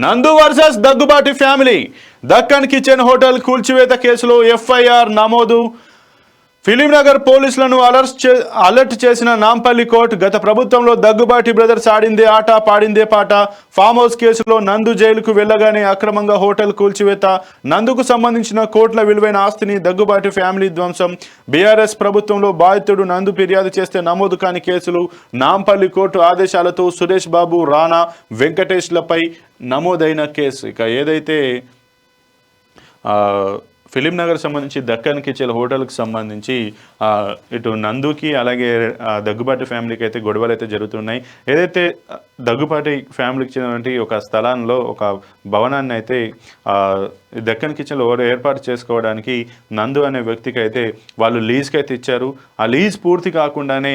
Nandu versus Daggubati family. Deccan kitchen hotel కూల్చివేత కేసులో FIR నమోదు. ఫిలింనగర్ పోలీసులను అలర్ట్ చే అలర్ట్ చేసిన నాంపల్లి కోర్టు గత ప్రభుత్వంలో దగ్గుబాటి బ్రదర్స్ ఆడిందే ఆట పాడిందే పాట. ఫామ్ హౌస్ కేసులో నందు జైలుకు వెళ్ళగానే అక్రమంగా హోటల్ కూల్చివేత. నందుకు సంబంధించిన కోట్ల విలువైన ఆస్తిని దగ్గుబాటి ఫ్యామిలీ ధ్వంసం. బీఆర్ఎస్ ప్రభుత్వంలో బాధితుడు నందు ఫిర్యాదు చేస్తే నమోదు కాని కేసులు నాంపల్లి కోర్టు ఆదేశాలతో సురేష్ బాబు రాణా వెంకటేష్లపై నమోదైన కేసు. ఇక ఏదైతే ఫిలిం నగర్ సంబంధించి దక్కన్ కిచెల్ హోటల్కి సంబంధించి ఇటు నందుకి అలాగే దగ్గుబాటు ఫ్యామిలీకి అయితే గొడవలు అయితే జరుగుతున్నాయి. ఏదైతే దగ్గుపాటి ఫ్యామిలీకి చెందినటువంటి ఒక స్థలంలో ఒక భవనాన్ని అయితే దక్కన్ కిచెన్లో ఏర్పాటు చేసుకోవడానికి నందు అనే వ్యక్తికి అయితే వాళ్ళు లీజ్కి అయితే ఇచ్చారు. ఆ లీజ్ పూర్తి కాకుండానే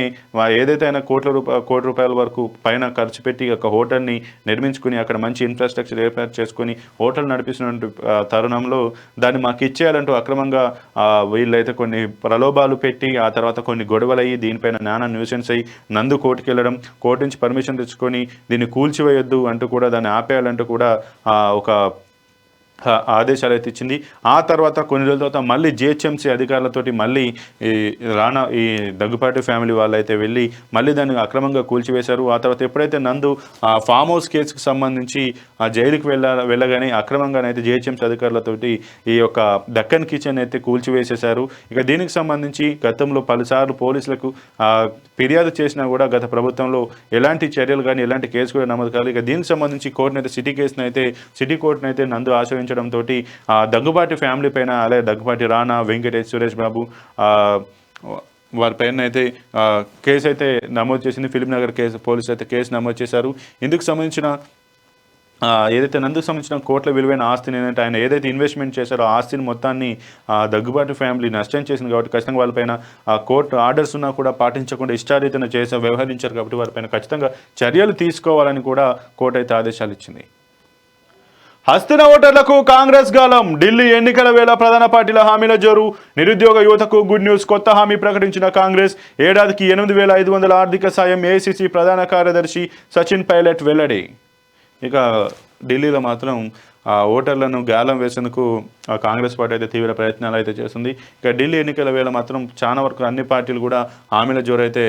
ఏదైతే ఆయన కోట్ల రూపాయ కోటి రూపాయల వరకు పైన ఖర్చు పెట్టి ఒక హోటల్ని నిర్మించుకుని అక్కడ మంచి ఇన్ఫ్రాస్ట్రక్చర్ ఏర్పాటు చేసుకుని హోటల్ నడిపిస్తున్న తరుణంలో దాన్ని మాకు ఇచ్చేయాలంటూ అక్రమంగా వీళ్ళైతే కొన్ని ప్రలోభాలు పెట్టి ఆ తర్వాత కొన్ని గొడవలు అయ్యి దీనిపైన నానా న్యూసెన్స్ అయ్యి నందు కోర్టుకి వెళ్ళడం కోర్టు నుంచి పర్మిషన్ తెచ్చుకొని దీన్ని కూల్చివేయొద్దు అంటూ కూడా దాన్ని ఆపేయాలంటూ కూడా ఒక ఆదేశాలు అయితే ఇచ్చింది. ఆ తర్వాత కొన్ని రోజుల తర్వాత మళ్ళీ జిహెచ్ఎంసీ అధికారులతోటి మళ్ళీ ఈ రానా ఈ దగ్గుపాటి ఫ్యామిలీ వాళ్ళు అయితే వెళ్ళి మళ్ళీ దాన్ని అక్రమంగా కూల్చివేశారు. ఆ తర్వాత ఎప్పుడైతే నందు ఆ ఫామ్ హౌస్ కేసుకు సంబంధించి ఆ జైలుకి వెళ్ళ వెళ్ళగానే అక్రమంగానైతే జిహెచ్ఎంసీ అధికారులతోటి ఈ యొక్క దక్కన్ కిచెన్ అయితే కూల్చివేసేశారు. ఇక దీనికి సంబంధించి గతంలో పలుసార్లు పోలీసులకు ఫిర్యాదు చేసినా కూడా గత ప్రభుత్వంలో ఎలాంటి చర్యలు కానీ ఎలాంటి కేసు కూడా నమోదు కాలేదు. ఇక దీనికి సంబంధించి కోర్టునైతే సిటీ కేసును అయితే సిటీ కోర్టునైతే నందు ఆశ్రయించారు ఆశ్రయించడంతో దగ్గుబాటి ఫ్యామిలీ పైన అలాగే దగ్గుబాటి రానా వెంకటేష్ సురేష్ బాబు వారి పైన అయితే కేసు అయితే నమోదు చేసింది ఫిలిం నగర్ కేసు పోలీసులు అయితే కేసు నమోదు చేశారు. ఇందుకు సంబంధించిన ఏదైతే నందుకు సంబంధించిన కోట్ల విలువైన ఆస్తిని ఏంటంటే ఆయన ఏదైతే ఇన్వెస్ట్మెంట్ చేశారో ఆస్తిని మొత్తాన్ని ఆ, ఫ్యామిలీ నష్టం చేసింది కాబట్టి ఖచ్చితంగా వాళ్ళపైన ఆ కోర్టు ఆర్డర్స్ ఉన్నా కూడా పాటించకుండా ఇష్టారీతన చేసే వ్యవహరించారు కాబట్టి వారిపైన ఖచ్చితంగా చర్యలు తీసుకోవాలని కూడా కోర్టు అయితే ఆదేశాలు ఇచ్చింది. హస్తిన ఓటర్లకు కాంగ్రెస్ గాలం. ఢిల్లీ ఎన్నికల వేళ ప్రధాన పార్టీల హామీల జోరు. నిరుద్యోగ యువతకు గుడ్ న్యూస్. కొత్త హామీ ప్రకటించిన కాంగ్రెస్ ఏడాదికి ఎనిమిది వేల ఐదు వందల ఆర్థిక సాయం ఏఐసిసి ప్రధాన కార్యదర్శి సచిన్ పైలట్ వెల్లడి. ఇక ఢిల్లీలో మాత్రం ఆ ఓటర్లను గాలం వేసేందుకు ఆ కాంగ్రెస్ పార్టీ అయితే తీవ్ర ప్రయత్నాలు అయితే చేస్తుంది. ఇక ఢిల్లీ ఎన్నికల వేళ మాత్రం చాలా వరకు అన్ని పార్టీలు కూడా హామీల జోరైతే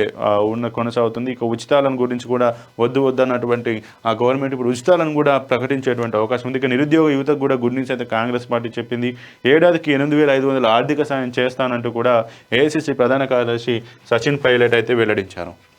ఉన్న కొనసాగుతుంది. ఇక ఉచితాలను గురించి కూడా వద్దు వద్దు అన్నటువంటి ఆ గవర్నమెంట్ ఇప్పుడు ఉచితాలను కూడా ప్రకటించేటువంటి అవకాశం ఉంది. ఇక నిరుద్యోగ యువతకు కూడా గుడ్ న్యూస్ అయితే కాంగ్రెస్ పార్టీ చెప్పింది. ఏడాదికి ఎనిమిది వేల ఐదు వందల ఆర్థిక సాయం చేస్తానంటూ కూడా ఏఐసిసి ప్రధాన కార్యదర్శి సచిన్ పైలట్ అయితే వెల్లడించారు.